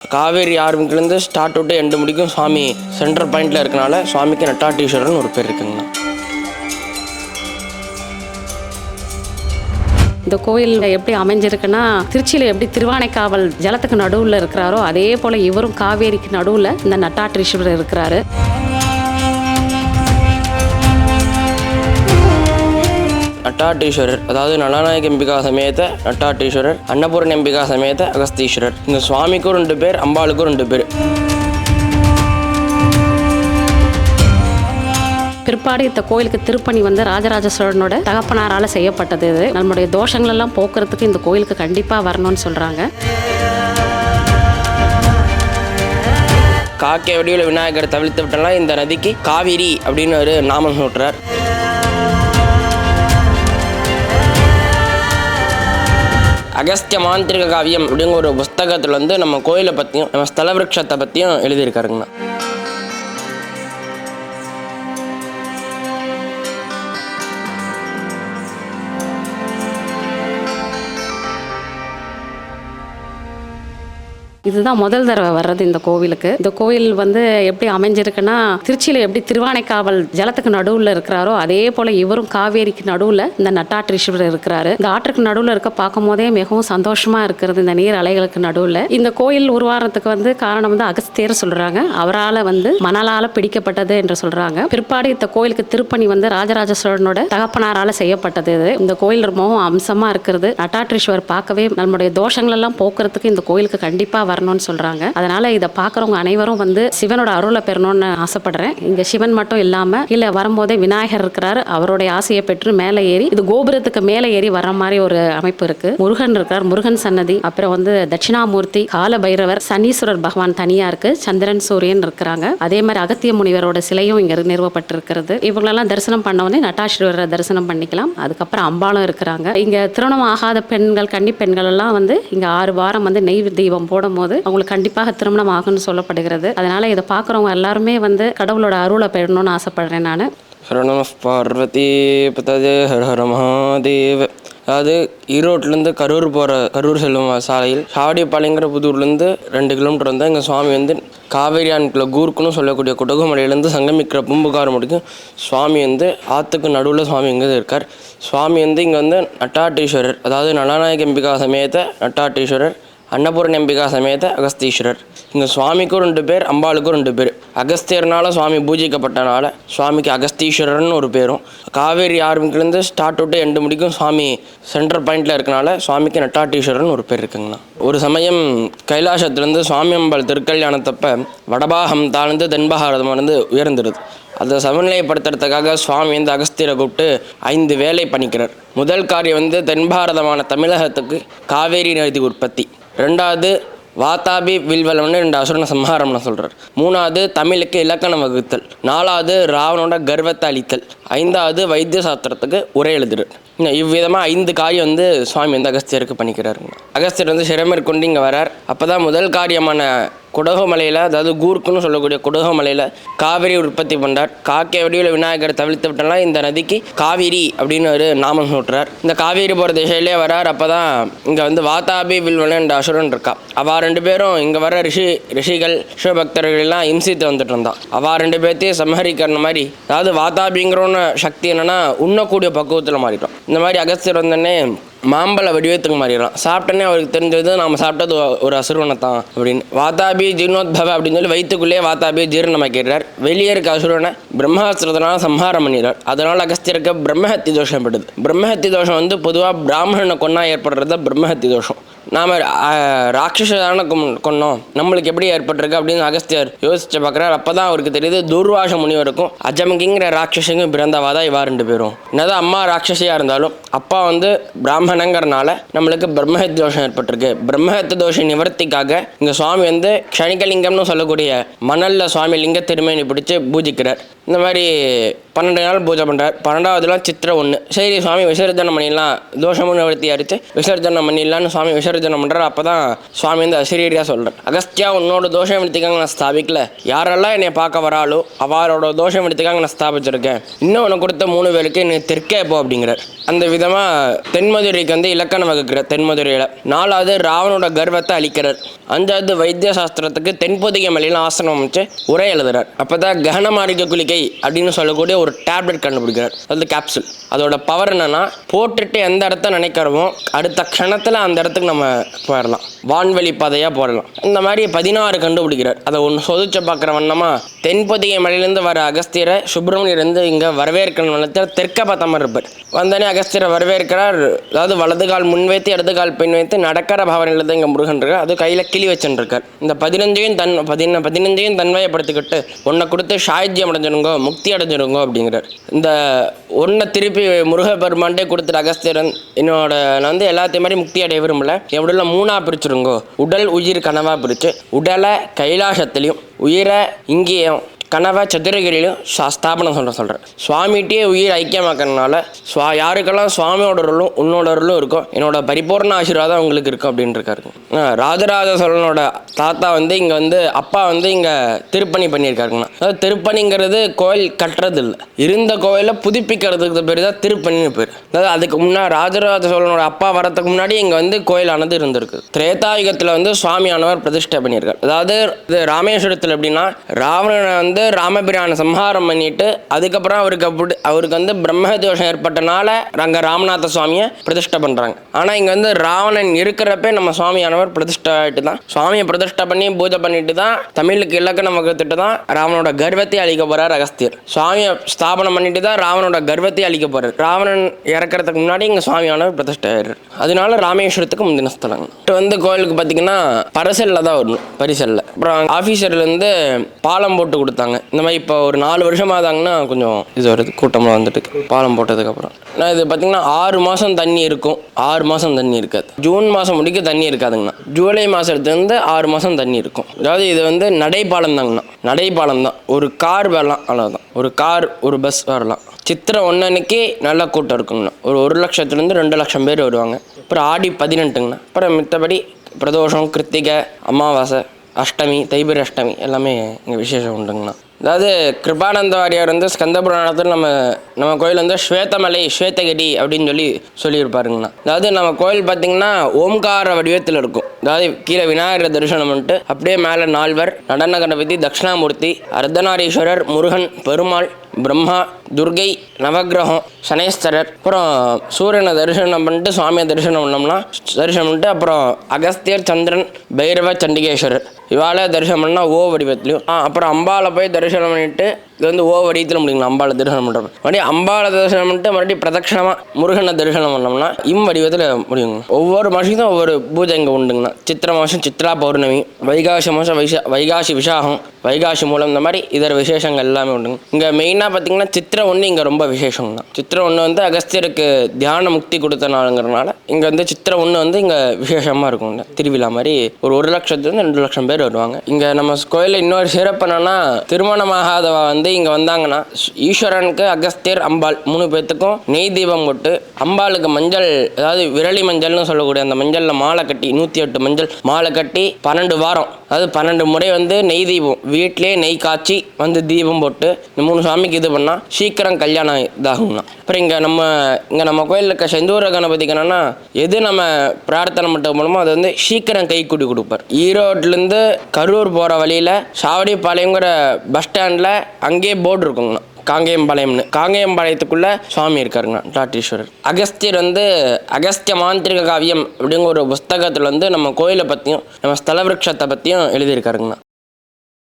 காவேரி ஆர்மிக்கிலேருந்து ஸ்டார்ட் விட்டு எண்டு முடிக்கும் சுவாமி சென்டர் பாயிண்டில் இருக்கனால சுவாமிக்கு நட்டாட்டீஸ்வரன் ஒரு பேர் இருக்குங்கண்ணா. இந்த கோயில் எப்படி அமைஞ்சிருக்குன்னா திருச்சியில் எப்படி திருவானைக்காவல் ஜலத்துக்கு நடுவில் இருக்கிறாரோ அதே போல் இவரும் காவேரிக்கு நடுவில் இந்த நட்டாட்டீஸ்வரர் இருக்கிறாரு. நட்டாட்டீஸ்வரர் அதாவது நலநாயக அம்பிகா சமேத நட்டாட்டீஸ்வரர் அன்னபூரணி அம்பிகா சமேத அகஸ்தீஸ்வரர். இந்த சுவாமிக்கும் ரெண்டு பேர் அம்பாளுக்கும் ரெண்டு பேர். பிற்பாடு இந்த கோயிலுக்கு திருப்பணி வந்து ராஜராஜ சோழனோட தகப்பனாரால் செய்யப்பட்டது இது. நம்முடைய தோஷங்கள் எல்லாம் போக்குறதுக்கு இந்த கோயிலுக்கு கண்டிப்பாக வரணும்னு சொல்கிறாங்க காக்கை வடிவில் விநாயகர் தவிர்த்து விட்டலாம் இந்த நதிக்கு காவிரி அப்படின்னு ஒரு நாமம் சொல்கிறார் அகஸ்திய மாந்திரிக காவியம் அப்படிங்கிற ஒரு புஸ்தகத்தில் வந்து நம்ம கோயிலை பற்றியும் நம்ம ஸ்தலவிருஷத்தை பற்றியும் எழுதியிருக்காருங்கண்ணா. இதுதான் முதல் தடவை வர்றது இந்த கோவிலுக்கு. இந்த கோயில் வந்து எப்படி அமைஞ்சிருக்குன்னா திருச்சியில் எப்படி திருவானைக்காவல் ஜலத்துக்கு நடுவில் இருக்கிறாரோ அதே போல் இவரும் காவேரிக்கு நடுவில் இந்த நட்டாற்றீஸ்வரர் இருக்கிறாரு. இந்த ஆற்றுக்கு நடுவில் இருக்க பார்க்கும் போதே மிகவும் சந்தோஷமாக இருக்கிறது இந்த நீர் அலைகளுக்கு நடுவில். இந்த கோயில் உருவாகிறதுக்கு வந்து காரணம் வந்து அகஸ்தியர் சொல்கிறாங்க அவரால் வந்து மணலால் பிடிக்கப்பட்டது என்று சொல்கிறாங்க பிற்பாடு இந்த கோயிலுக்கு திருப்பணி வந்து ராஜராஜ சோழனோட தகப்பனாரால் செய்யப்பட்டது இது. இந்த கோயில் ரொம்பவும் அம்சமாக இருக்கிறது. நட்டாற்றீஸ்வரர் பார்க்கவே நம்முடைய தோஷங்கள் எல்லாம் போக்குறதுக்கு இந்த கோயிலுக்கு கண்டிப்பாக வரணும்னு சொல்கிறாங்க அதனால் இதை பார்க்குறவங்க அனைவரும் வந்து சிவனோட அருளை பெறணும்னு ஆசைப்படுறேன். இங்கே சிவன் மட்டும் இல்லாமல் இல்லை வரும்போதே விநாயகர் இருக்கிறார். அவருடைய ஆசையை பெற்று மேலே ஏறி இது கோபுரத்துக்கு மேலே ஏறி வர மாதிரி ஒரு அமைப்பு இருக்குது முருகன் இருக்கிறார் முருகன் சன்னதி. அப்புறம் வந்து தட்சிணாமூர்த்தி கால பைரவர் சனீஸ்வரர் பகவான் தனியாக இருக்குது சந்திரன் சூரியன் இருக்கிறாங்க. அதே மாதிரி அகத்திய முனிவரோட சிலையும் இங்கே நிறுவப்பட்டிருக்கிறது. இவங்களெல்லாம் தரிசனம் பண்ண உடனே நட்டாஸ்வரரை தரிசனம் பண்ணிக்கலாம். அதுக்கப்புறம் அம்பாளும் இருக்கிறாங்க. இங்கே திருமணம் ஆகாத பெண்கள் கன்னி பெண்கள் எல்லாம் வந்து இங்கே ஆறு வாரம் வந்து நெய் தீபம் போது அவங்களுக்கு கண்டிப்பாக திருமணம் ஆகும்னு சொல்லப்படுகிறது. அதனால இதை பார்க்குறவங்க எல்லாருமே வந்து கடவுளோட அருளை பெறணும்னு ஆசைப்படுறேன் நான். சரணம பார்வதி பததே ஹர ஹர அதாவது ஈரோட்லேருந்து கரூர் போகிற கரூர் செல்லும் சாலையில் சாவடிப்பாளையங்கிற புதூர்லேருந்து ரெண்டு கிலோமீட்டர் வந்தால் எங்கள் சுவாமி வந்து காவேரி ஆண்குள்ள கூர்க்குன்னு சொல்லக்கூடிய குடகுமலையிலேருந்து சங்கமிக்கிற பூம்புகார் முடிக்கும் சுவாமி வந்து ஆற்றுக்கு நடுவில் சுவாமி இங்கே இருக்கார். சுவாமி வந்து இங்கே வந்து நட்டாட்டீஸ்வரர் அதாவது நலநாயக அம்பிகா சமேத நட்டாட்டீஸ்வரர் அன்னபூரணி அம்பிகா சமேத அகஸ்தீஸ்வரர். இங்கே சுவாமிக்கும் ரெண்டு பேர் அம்பாளுக்கும் ரெண்டு பேர். அகஸ்தியர்னால சுவாமி பூஜிக்கப்பட்டனால சுவாமிக்கு அகஸ்தீஸ்வரர்னு ஒரு பேரும். காவேரி ஆரம்பிக்கிலேருந்து ஸ்டார்ட் விட்டு எண்டு முடிக்கும் சுவாமி சென்டர் பாயிண்டில் இருக்கனால சுவாமிக்கு நட்டாட்டீஸ்வரர்னு ஒரு பேர் இருக்குங்கண்ணா. ஒரு சமயம் கைலாசத்துலேருந்து சுவாமி அம்பாள் திருக்கல்யாணத்தப்ப வடபாகம் தாழ்ந்து தென்பாகாரதமானது வந்து உயர்ந்துருது. அதை சமநிலைப்படுத்துறதுக்காக சுவாமி வந்து அகஸ்தியரை கூப்பிட்டு ஐந்து வேலை பண்ணிக்கிறார். முதல் காரியம் வந்து தென்பாரதமான தமிழகத்துக்கு காவேரி நதி உற்பத்தி. ரெண்டாவது வாத்தாபி வில்வலம்னு ரெண்டு அசுரனை சம்ஹாரம்னு சொல்கிறார் மூணாவது தமிழுக்கு இலக்கணம் வகுத்தல். நாலாவது ராவனோட கர்வத்தை அளித்தல் ஐந்தாவது வைத்திய சாஸ்திரத்துக்கு உரை எழுதுறார் இன்னும் இவ்விதமாக ஐந்து காரியம் வந்து சுவாமி வந்து அகஸ்தியருக்கு பண்ணிக்கிறாருங்க. அகஸ்தியர் வந்து சிறமேற்கொண்டு இங்கே வரார். அப்போ தான் முதல் காரியமான குடகுமலையில் அதாவது கூர்க்குன்னு சொல்லக்கூடிய குடகுமலையில் காவிரி உற்பத்தி பண்ணுறார் காக்கை வடிவில் விநாயகர் தவிர்த்து விட்டலாம் இந்த நதிக்கு காவிரி அப்படின்னு ஒரு நாமம் சொல்கிறார் இந்த காவேரி போகிற திசையிலே வரார். அப்போ தான் இங்கே வந்து வாத்தாபி வில்வன் என்ற அசுரன் இருக்கா. அவா ரெண்டு பேரும் இங்கே வர ரிஷி ரிஷிகள் சிவபக்தர்கள் எல்லாம் இம்சித்து வந்துட்டு இருந்தான் அவா ரெண்டு பேர்த்தையும் சம்ஹரிக்கிற மாதிரி அதாவது வாத்தாபிங்கிறோன்னு சக்தி என்னென்னா உண்ணக்கூடிய பக்குவத்தில் மாறிட்டோம். இந்த மாதிரி அகஸ்தியர் வந்தோடனே மாம்பழ வடிவத்துக்கு மாறிடலாம். சாப்பிட்டோன்னே அவருக்கு தெரிஞ்சது நாம் சாப்பிட்டது ஒரு அசுரவனை தான் அப்படின்னு. வாத்தாபி ஜீர்ணோத்பவ அப்படின்னு சொல்லி வயிற்றுக்குள்ளேயே வாதாபி ஜீரணமாக்கிறார் வெளியே இருக்க அசுரனை பிரம்மாஸ்திரத்தினால சம்ஹாரம் பண்ணிடுறார். அதனால் அகஸ்தியருக்கு பிரம்மஹத்தி தோஷம் ஏற்படுது பிரம்மஹத்தி தோஷம் வந்து பொதுவாக பிராமணனை கொன்னா ஏற்படுறது பிரம்மஹத்தி தோஷம். நாம் ராட்சசான கொன்னோம். நம்மளுக்கு எப்படி ஏற்பட்டிருக்கு அப்படின்னு அகஸ்தியர் யோசிச்சு பார்க்குறாரு. அப்போ தான் அவருக்கு தெரியுது துர்வாச முனிவருக்கும் அஜமங்கிங்கிற ராட்சசங்கும் பிறந்தவா தான் இவா ரெண்டு பேரும். என்னதான் அம்மா ராட்சசியாக இருந்தாலும் அப்பா வந்து பிராமணங்கிறனால நம்மளுக்கு பிரம்மஹத் தோஷம் ஏற்பட்டிருக்கு. பிரம்மஹத் தோஷ நிவர்த்திக்காக இங்கே சுவாமி வந்து க்ஷணிகலிங்கம்னு சொல்லக்கூடிய மணலில் சுவாமி லிங்க திருமேனி பிடிச்சி பூஜிக்கிறார். இந்த மாதிரி பன்னெண்டு நாள் பூஜை பண்ணுறார் பன்னெண்டாவதுலாம் சித்திரை ஒன்று சரி சுவாமி விசர்ஜனம் பண்ணிடலாம். தோஷமும் நிவர்த்தி அடித்து விசர்ஜனம் பண்ணிடலான்னு சுவாமி விசர்ஜனம் பண்ணுறாரு அப்போ தான் சுவாமி வந்து அசிரியரியாக சொல்கிறார் அகஸ்தியா உன்னோட தோஷம் எடுத்துக்காங்க நான் ஸ்தாபிக்கல. யாரெல்லாம் என்னை பார்க்க வராளோ அவரோட தோஷம் எடுத்துக்காங்க நான் ஸ்தாபிச்சிருக்கேன். இன்னும் உனக்கு கொடுத்த மூணு பேருக்கு நீ தெற்கே போ அப்படிங்கிறார். அந்த விதமாக தென்மதுரைக்கு வந்து இலக்கணம் வகுக்கிறார் தென்மதுரையில். நாலாவது ராவனோட கர்வத்தை அழிக்கிறார். அஞ்சாவது வைத்திய சாஸ்திரத்துக்கு தென்பொதிகை மலையில் ஆசனம் அமைச்சு உரை எழுதுறார். அப்போ தான் ககனமாரிக்க குளிக்கை அப்படின்னு சொல்லக்கூடிய ஒரு டேப்லெட் கண்டுபிடிக்கிறார். அது கேப்சூல் அதோட பவர் என்னன்னா போட்டுட்டு எந்த இடத்த நினைக்கிறோமோ அடுத்த க்ஷணத்தில் அந்த இடத்துக்கு நம்ம போயிடலாம் வான்வெளி பாதையாக போடலாம் இந்த மாதிரி பதினாறு கண்டுபிடிக்கிறார். அதை ஒன்று சொதிச்சு பார்க்குற வண்ணமா தென்பொதிகை மலையிலேருந்து வர அகஸ்தியரை சுப்பிரமணியர் வந்து இங்கே வரவேற்கணும் நிலத்தில் தெற்க பார்த்த மாதிரி இருப்பார். வந்தோடனே அகஸ்தியரை வரவேற்கிறார். அதாவது வலது கால் முன் வைத்து இடது கால் பின் வைத்து நடக்கிற பாவனையில் தான் இங்கே முருகன் இருக்கார் அது கையில் கிளி வச்சுருக்கார் இந்த பதினஞ்சையும் தன் பதின பதினஞ்சையும் தன்மையப்படுத்திக்கிட்டு ஒன்றை கொடுத்து சாயுஜ்யம் அடைஞ்சிருங்கோ முக்தி அடைஞ்சிருங்கோ அப்படிங்கிறார். இந்த ஒன்றை திருப்பி முருகப்பெருமான்டே கொடுத்துட்டு அகஸ்தியரன் என்னோட நான் வந்து எல்லாத்தையும் மாதிரி முக்தி அடைய விரும்பல. எவ்வளோ மூணாக பிரிச்சிருங்கோ. உடல் உயிர் கனவாக பிரித்து உடலை கைலாசத்துலேயும் உயிரை இங்கேயும் கனவை சதுரகிரியிலும் ஸ்தாபனம் சொல்கிற சொல்கிறேன் சுவாமிகிட்டே உயிர் ஐக்கியமாக்கறதுனால சுவா யாருக்கெல்லாம் சுவாமியோட அருளும் உன்னோட அருளும் இருக்கோ என்னோட பரிபூர்ண ஆசீர்வாதம் உங்களுக்கு இருக்கும் அப்படின்னு ராஜராஜ சோழனோட தாத்தா வந்து இங்கே வந்து அப்பா வந்து இங்கே திருப்பணி பண்ணியிருக்காருங்கண்ணா. அதாவது திருப்பணிங்கிறது கோயில் கட்டுறது இல்லை இருந்த கோயிலை புதுப்பிக்கிறதுக்கு பேர் தான் திருப்பணின்னு பேர். அதாவது அதுக்கு முன்னாடி ராஜராஜ சோழனோட அப்பா வரதுக்கு முன்னாடி இங்கே வந்து கோயிலானது இருந்திருக்கு. திரேதாயுகத்தில் வந்து சுவாமியானவர் பிரதிஷ்டை பண்ணியிருக்கார். அதாவது இது ராமேஸ்வரத்தில் எப்படின்னா ராவணனை வந்து ராமபிரானை சம்ஹாரம் பண்ணிட்டு அதுக்கப்புறம் அவருக்கு அப்படி அவருக்கு வந்து பிரம்ம தோஷம் ஏற்பட்டனால அங்கே ராமநாத சுவாமியை பிரதிஷ்டை பண்ணுறாங்க ஆனால் இங்கே வந்து ராவணன் இருக்கிறப்பே நம்ம சுவாமியானவர் பிரதிஷ்டை ஆகிட்டு தான் சுவாமியை பிரதிஷ்டை பண்ணி பூஜை பண்ணிட்டு தான் தமிழுக்கு இலக்கணம் வகுத்துட்டு தான் ராவனோட கர்வத்தை அழிக்க போகிறார் அகஸ்தியர். சுவாமியை ஸ்தாபனம் பண்ணிட்டு தான் ராவனோட கர்வத்தை அழிக்க போகிறார் ராவணன் இறக்கறதுக்கு முன்னாடி இங்கே சுவாமியானவர் பிரதிஷ்டை ஆயிடுறார் அதனால ராமேஸ்வரத்துக்கு முந்தின ஸ்தலம். வந்து கோயிலுக்கு பார்த்தீங்கன்னா பரிசல்ல தான் வரணும் பரிசல்ல. அப்புறம் ஆஃபீஸர்லேருந்து பாலம் போட்டு கொடுத்தாங்க. இந்த மாதிரி இப்போ ஒரு நாலு வருஷம் ஆதாங்கன்னா கொஞ்சம் இது வருது கூட்டமாக வந்துட்டு பாலம் போட்டதுக்கப்புறம். நான் இது பார்த்தீங்கன்னா ஆறு மாதம் தண்ணி இருக்கும். ஆறு மாதம் தண்ணி இருக்காது. ஜூன் மாதம் முடிக்க தண்ணி இருக்காதுங்கண்ணா. ஜூலை மாதத்துலேருந்து ஆறு மாதம் தண்ணி இருக்கும். அதாவது இது வந்து நடைப்பாலம் தாங்கண்ணா. நடைப்பாலம் தான். ஒரு கார் வரலாம் அவ்வளோதான் ஒரு கார் ஒரு பஸ் வரலாம். சித்திரை ஒன்றன்னைக்கு நல்லா நல்ல கூட்டம் இருக்குங்கண்ணா. ஒரு ஒரு லட்சத்துலேருந்து ரெண்டு லட்சம் பேர் வருவாங்க. அப்புறம் ஆடி பதினெட்டுங்கண்ணா. அப்புறம் மித்தபடி பிரதோஷம் கிருத்திகை அமாவாசை அஷ்டமி தைபரி அஷ்டமி எல்லாமே இங்கே விசேஷம் உண்டுங்கண்ணா. அதாவது கிருபானந்த வாரியார் வந்து ஸ்கந்த புராணத்தில் நம்ம நம்ம கோயில் வந்து ஸ்வேதமலை ஸ்வேதகிரி அப்படின்னு சொல்லி சொல்லியிருப்பாருங்கண்ணா. அதாவது நம்ம கோயில் பார்த்திங்கன்னா ஓம்கார வடிவத்தில் இருக்கும். அதாவது கீழே விநாயகர் தரிசனம் பண்ணிட்டு அப்படியே மேலே நால்வர் நடன கணபதி தட்சிணாமூர்த்தி அர்த்தநாரீஸ்வரர் முருகன் பெருமாள் பிரம்மா துர்கை நவக்கிரகம் சனேஸ்வரர் அப்புறம் சூரியனை தரிசனம் பண்ணிட்டு சுவாமியை தரிசனம் பண்ணோம்னா தரிசனம் பண்ணிட்டு அப்புறம் அகஸ்தியர் சந்திரன் பைரவ சண்டிகேஸ்வரர். இவால தரிசனம் பண்ணால் ஓ வடிவத்துலையும் ஆ, அப்புறம் அம்பாவில் போய் தரிசனம் சொல்யூஷன் பண்ணிவிட்டு இது வந்து ஓ வடிவத்தில் முடியுங்களா? அம்பாளை தரிசனம் பண்ணுறோம் மறுபடியும் அம்பாளை தரிசனம் பண்ணிட்டு மறுபடியும் பிரதட்சணமாக முருகனை தரிசனம் பண்ணோம்னா இம் வடிவத்தில் முடியுங்க. ஒவ்வொரு மாதத்துக்கும் ஒவ்வொரு பூஜை இங்கே உண்டுங்கண்ணா சித்திரை மாதம் சித்ரா பௌர்ணமி வைகாசி மாதம் வைசா வைகாசி விசாகம் வைகாசி மூலம் இந்த மாதிரி இதர விசேஷங்கள் எல்லாமே உண்டுங்க. இங்கே மெயினாக பார்த்தீங்கன்னா சித்திரை ஒன்று இங்கே ரொம்ப விசேஷங்கண்ணா சித்திரை ஒன்று வந்து அகஸ்தியருக்கு தியான முக்தி கொடுத்த நாளுங்கிறனால இங்கே வந்து சித்திரை ஒன்று வந்து இங்கே விசேஷமாக இருக்குங்க. திருவிழா மாதிரி ஒரு ஒரு லட்சத்துலேருந்து ரெண்டு லட்சம் பேர் வருவாங்க. இங்கே நம்ம கோயிலில் இன்னொரு சிறப்பு என்னன்னா திருமணமாகாதவா வந்து இங்கே வந்தாங்கன்னா ஈஸ்வரனுக்கு அகஸ்தியர் அம்பாள் மூணு பேர்த்துக்கும் நெய் தீபம் போட்டு அம்பாளுக்கு மஞ்சள் அதாவது விரலி மஞ்சள்னு சொல்லக்கூடிய அந்த மஞ்சளில் மாலை கட்டி நூற்றி எட்டு மஞ்சள் மாலை கட்டி பன்னெண்டு வாரம் அதாவது பன்னெண்டு முறை வந்து நெய் தீபம். வீட்டிலே நெய் காய்ச்சி வந்து தீபம் போட்டு இந்த மூணு சாமிக்கு இது பண்ணால் சீக்கிரம் கல்யாணம் இதாகும்னா. அப்புறம் இங்கே நம்ம இங்கே நம்ம கோயிலில் இருக்க செந்தூர கணபதிக்கு என்னென்னா எது நம்ம பிரார்த்தனை மட்டும் மூலமோ அது வந்து சீக்கிரம் கை கூட்டி கொடுப்பார். ஈரோட்லேருந்து கரூர் போகிற வழியில் சாவடிப்பாளையங்கிற பஸ் ஸ்டாண்டில் அங்கேயே போர்டு இருக்குங்கண்ணா. காங்கேயம்பாளையம்னு காங்கேயம்பாளையத்துக்குள்ள சுவாமி இருக்காருங்க டாட்டீஸ்வரர். அகஸ்தியர் வந்து அகஸ்திய மாந்திரிக காவியம் அப்படிங்கிற ஒரு புஸ்தகத்தில் வந்து நம்ம கோயிலை பற்றியும் நம்ம ஸ்தல பற்றியும் எழுதியிருக்காருங்கண்ணா